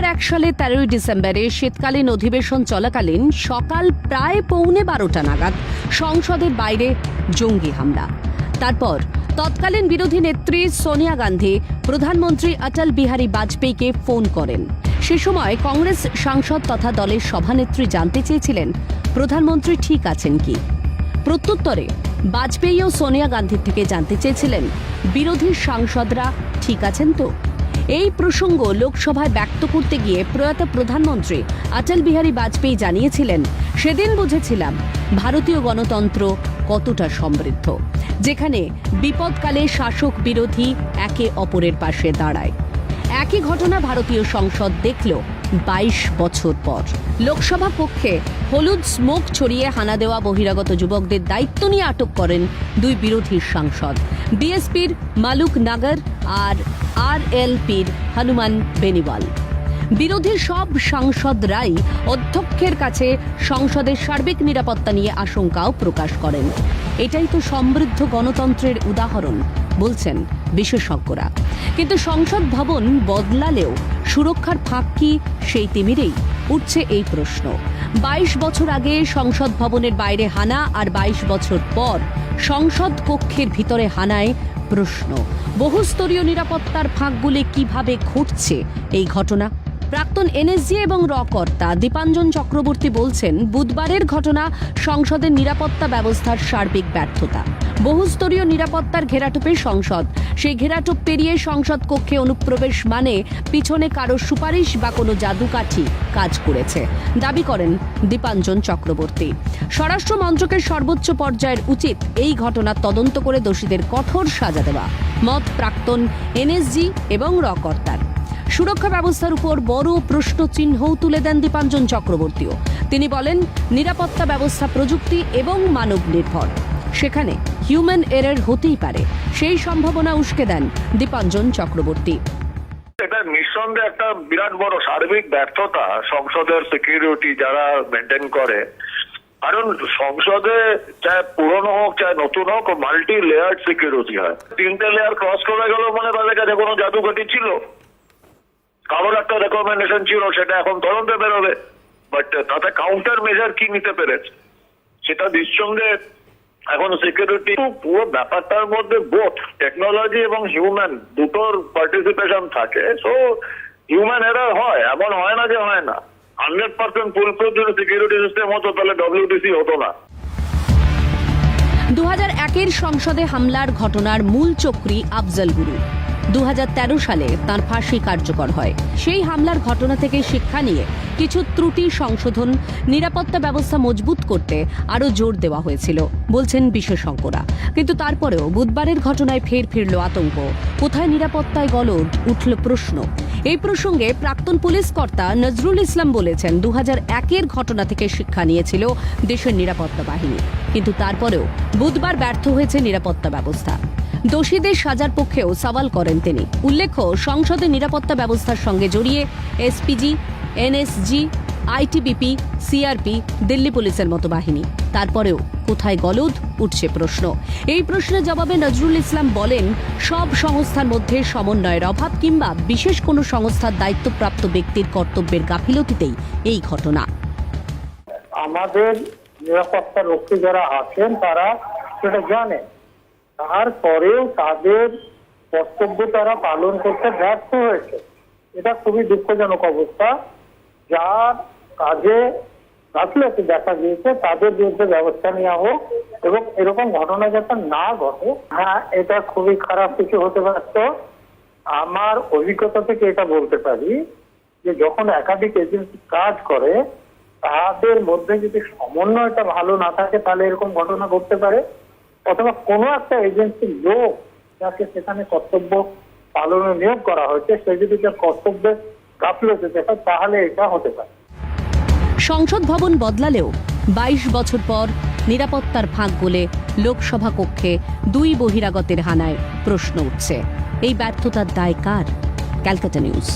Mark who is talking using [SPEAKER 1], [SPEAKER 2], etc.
[SPEAKER 1] সালে তেরোই ডিসেম্বরে শীতকালীন অধিবেশন চলাকালীন সকাল প্রায় পৌনে বারোটা নাগাদ সংসদের বাইরে জঙ্গি হামলা। তারপর তৎকালীন বিরোধী নেত্রী সোনিয়া গান্ধী, প্রধানমন্ত্রী অটল বিহারী বাজপেয়ীকে ফোন করেন। সে সময় কংগ্রেস সাংসদ তথা দলের সভানেত্রী জানতে চেয়েছিলেন, প্রধানমন্ত্রী ঠিক আছেন কি? প্রত্যুত্তরে বাজপেয়ী ও সোনিয়া গান্ধীর থেকে জানতে চেয়েছিলেন, বিরোধী সাংসদরা ঠিক আছেন তো? এই প্রসঙ্গ লোকসভায় ব্যক্ত করতে গিয়ে প্রয়াত প্রধানমন্ত্রী অটল বিহারী বাজপেয়ী জানিয়েছিলেন, সেদিন বুঝেছিলাম ভারতীয় গণতন্ত্র কতটা সমৃদ্ধ, যেখানে বিপদকালে শাসক বিরোধী একে অপরের পাশে দাঁড়ায়। একই ঘটনা ভারতীয় সংসদ দেখল বাইশ বছর পর। লোকসভা কক্ষে হলুদ স্মোক ছড়িয়ে হানা দেওয়া বহিরাগত যুবকদের দায়িত্ব নিয়ে আটক করেন দুই বিরোধী সাংসদ। বিএসপির মালুক নাগর আর আর এলপির হনুমান বেনিওয়াল। বিরোধী সব সাংসদরাই অধ্যক্ষের কাছে সংসদের সার্বিক নিরাপত্তা নিয়ে আশঙ্কাও প্রকাশ করেন। এটাই তো সমৃদ্ধ গণতন্ত্রের উদাহরণ, বলছেন বিশেষজ্ঞরা। কিন্তু সংসদ ভবন বদলালেও সুরক্ষার ফাঁক কি সেই তিমিরেই? উঠছে এই প্রশ্ন। বাইশ বছর আগে সংসদ ভবনের বাইরে হানা আর বাইশ বছর পর সংসদ কক্ষের ভিতরে হানায় প্রশ্ন। বহুস্তরীয় নিরাপত্তার ফাঁকগুলি কীভাবে ঘটছে এই ঘটনা? প্রাক্তন এনএসজি এবং র কর্তা দীপাঞ্জন চক্রবর্তী বলছেন, বুধবারের ঘটনা সংসদের নিরাপত্তা ব্যবস্থার সার্বিক ব্যর্থতা। বহুস্তরীয় নিরাপত্তার ঘেরাটোপে সংসদ। সেই ঘেরাটোপ পেরিয়ে সংসদ কক্ষে অনুপ্রবেশ মানে পিছনে কারও সুপারিশ বা কোনো জাদুকাঠি কাজ করেছে। দাবি করেন দীপাঞ্জন চক্রবর্তী। স্বরাষ্ট্র মন্ত্রকের সর্বোচ্চ পর্যায়ের উচিত এই ঘটনার তদন্ত করে দোষীদের কঠোর সাজা দেওয়া। মত প্রাক্তন এনএসজি এবং র কর্তার সুরক্ষা ব্যবস্থার উপর বড় প্রশ্ন চিহ্নও তুলে দেন দীপাঞ্জন চক্রবর্তীও। তিনি বলেন, নিরাপত্তা ব্যবস্থা প্রযুক্তি এবং মানব নির্ভর। সেখানে হিউম্যান এরর হতেই পারে। সেই সম্ভাবনা উস্কে দেন দীপাঞ্জন চক্রবর্তী।
[SPEAKER 2] এটা নিঃসন্দেহে একটা বিরাট বড় সার্বিক ব্যর্থতা সংসদের সিকিউরিটি যারা মেনটেন করে। কারণ সংসদে চাই পুরনো হোক চাই নতুন হোক মাল্টি লেয়ার সিকিউরিটি হয়। তিনটে লেয়ার ক্রস করে গেল মানে তাদের কাছে কোনো জাদুঘাটি ছিল। কারোর একটা রেকমেন্ডেশন ছিল, সেটা এখন তদন্তে বেরোবে। বাট তাতে কাউন্টার মেজার কি নিতে পেরেছে? সেটা নিঃসন্দেহে এখন সিকিউরিটি পুরো ব্যাপারটার মধ্যে বোথ টেকনোলজি এবং হিউম্যান দুটোর পার্টিসিপেশন থাকে। সো হিউম্যান এরার হয়, এমন হয় না যে হয় না। হান্ড্রেড পার্সেন্ট ফুল প্রুফ যদি সিকিউরিটি সিস্টেম হতো, তাহলে ডব্লিউডিসি হতো না।
[SPEAKER 1] দু একের সংসদে হামলার ঘটনার মূল চক্রী আফজল গুরু। দু হাজার তেরো সালে তার ফাঁসি কার্যকর হয়। সেই হামলার ঘটনা থেকে শিক্ষা নিয়ে কিছু ত্রুটি সংশোধন, নিরাপত্তা ব্যবস্থা মজবুত করতে আরও জোর দেওয়া হয়েছিল, বলছেন বিশেষজ্ঞরা। কিন্তু তারপরেও বুধবারের ঘটনায় ফের ফিরল আতঙ্ক। কোথায় নিরাপত্তায় গলদ? উঠল প্রশ্ন। এই প্রসঙ্গে প্রাক্তন পুলিশ কর্তা নজরুল ইসলাম বলেছেন দু হাজার একের ঘটনা থেকে শিক্ষা নিয়েছিল দেশের নিরাপত্তা বাহিনী। কিন্তু তারপরেও বুধবার ব্যর্থ হয়েছে নিরাপত্তা ব্যবস্থা। দোষীদের সাজার পক্ষেও সওয়াল করেন তিনি। উল্লেখ্য, সংসদে নিরাপত্তা ব্যবস্থার সঙ্গে জড়িয়ে SPG, NSG, ITBP, CRP, Delhi পুলিশের মতো বাহিনী। তারপরেও কোথায় গলদ, উঠছে প্রশ্ন। এই প্রশ্নের জবাবে নজরুল ইসলাম বলেন, সব সংস্থার মধ্যে সমন্বয়ের অভাব কিংবা বিশেষ কোনো সংস্থার দায়িত্বপ্রাপ্ত ব্যক্তির কর্তব্যের গাফিলতিতেই এই ঘটনা।
[SPEAKER 3] আমাদের নিরাপত্তা রক্ষী যারা আছেন, তারা সেটা জানেন। তারপরেও তাদের কর্তব্য তারা পালন করতে ব্যর্থ হয়েছে। এটা খুবই দুঃখজনক অবস্থা। যার কাজে গাফিলতি দেখা গিয়েছে, তাদের বিরুদ্ধে ব্যবস্থা নেওয়া হোক এবং এরকম ঘটনা যাতে না ঘটে হ্যাঁ এটা খুবই খারাপ কিছু হতে পারত। আমার অভিজ্ঞতা থেকে এটা বলতে পারি যে, যখন একাধিক এজেন্সি কাজ করে, তাদের মধ্যে যদি সমন্বয়টা ভালো না থাকে, তাহলে এরকম ঘটনা ঘটতে পারে। অথবা কোনো একটা এজেন্সির লোক যাকে সেখানে কর্তব্য পালনে নিয়োগ করা হয়েছে, সে যদি তার কর্তব্যে গাফিলতি দেখায় তাহলে এটা হতে পারে।
[SPEAKER 1] সংসদ ভবন বদলালেও বাইশ বছর পর নিরাপত্তার ফাঁক গলে লোকসভা কক্ষে দুই বহিরাগতের হানায় প্রশ্ন উঠছে। এই ব্যর্থতার দায় কার? ক্যালকাটা নিউজ।